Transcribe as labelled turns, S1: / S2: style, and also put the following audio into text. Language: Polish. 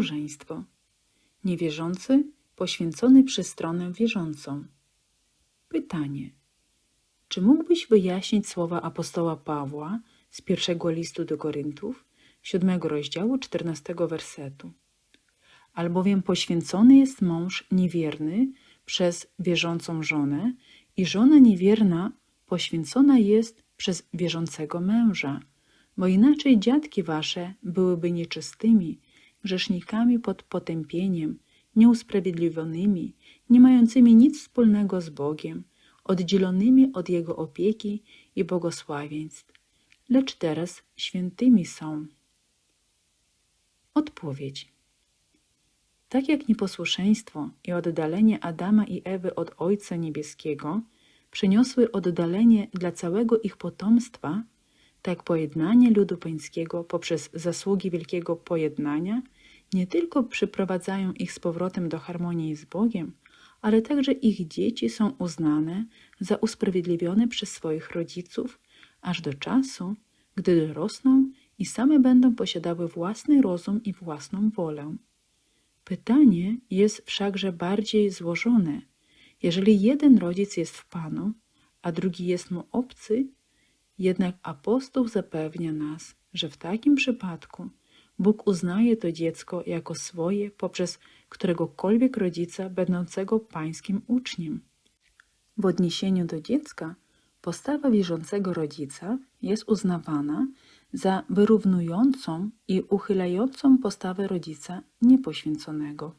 S1: małżeństwo. Niewierzący poświęcony przez stronę wierzącą. Pytanie. Czy mógłbyś wyjaśnić słowa apostoła Pawła z pierwszego listu do Koryntów, siódmego rozdziału, czternastego wersetu? Albowiem poświęcony jest mąż niewierny przez wierzącą żonę i żona niewierna poświęcona jest przez wierzącego męża, bo inaczej dziadki wasze byłyby nieczystymi, grzesznikami pod potępieniem, nieusprawiedliwionymi, nie mającymi nic wspólnego z Bogiem, oddzielonymi od Jego opieki i błogosławieństw, lecz teraz świętymi są. Odpowiedź. Tak jak nieposłuszeństwo i oddalenie Adama i Ewy od Ojca Niebieskiego przyniosły oddalenie dla całego ich potomstwa, tak pojednanie ludu pańskiego poprzez zasługi wielkiego pojednania nie tylko przyprowadzają ich z powrotem do harmonii z Bogiem, ale także ich dzieci są uznane za usprawiedliwione przez swoich rodziców, aż do czasu, gdy dorosną i same będą posiadały własny rozum i własną wolę. Pytanie jest wszakże bardziej złożone. Jeżeli jeden rodzic jest w Panu, a drugi jest mu obcy, jednak apostoł zapewnia nas, że w takim przypadku Bóg uznaje to dziecko jako swoje poprzez któregokolwiek rodzica będącego pańskim uczniem. W odniesieniu do dziecka postawa wierzącego rodzica jest uznawana za wyrównującą i uchylającą postawę rodzica niepoświęconego.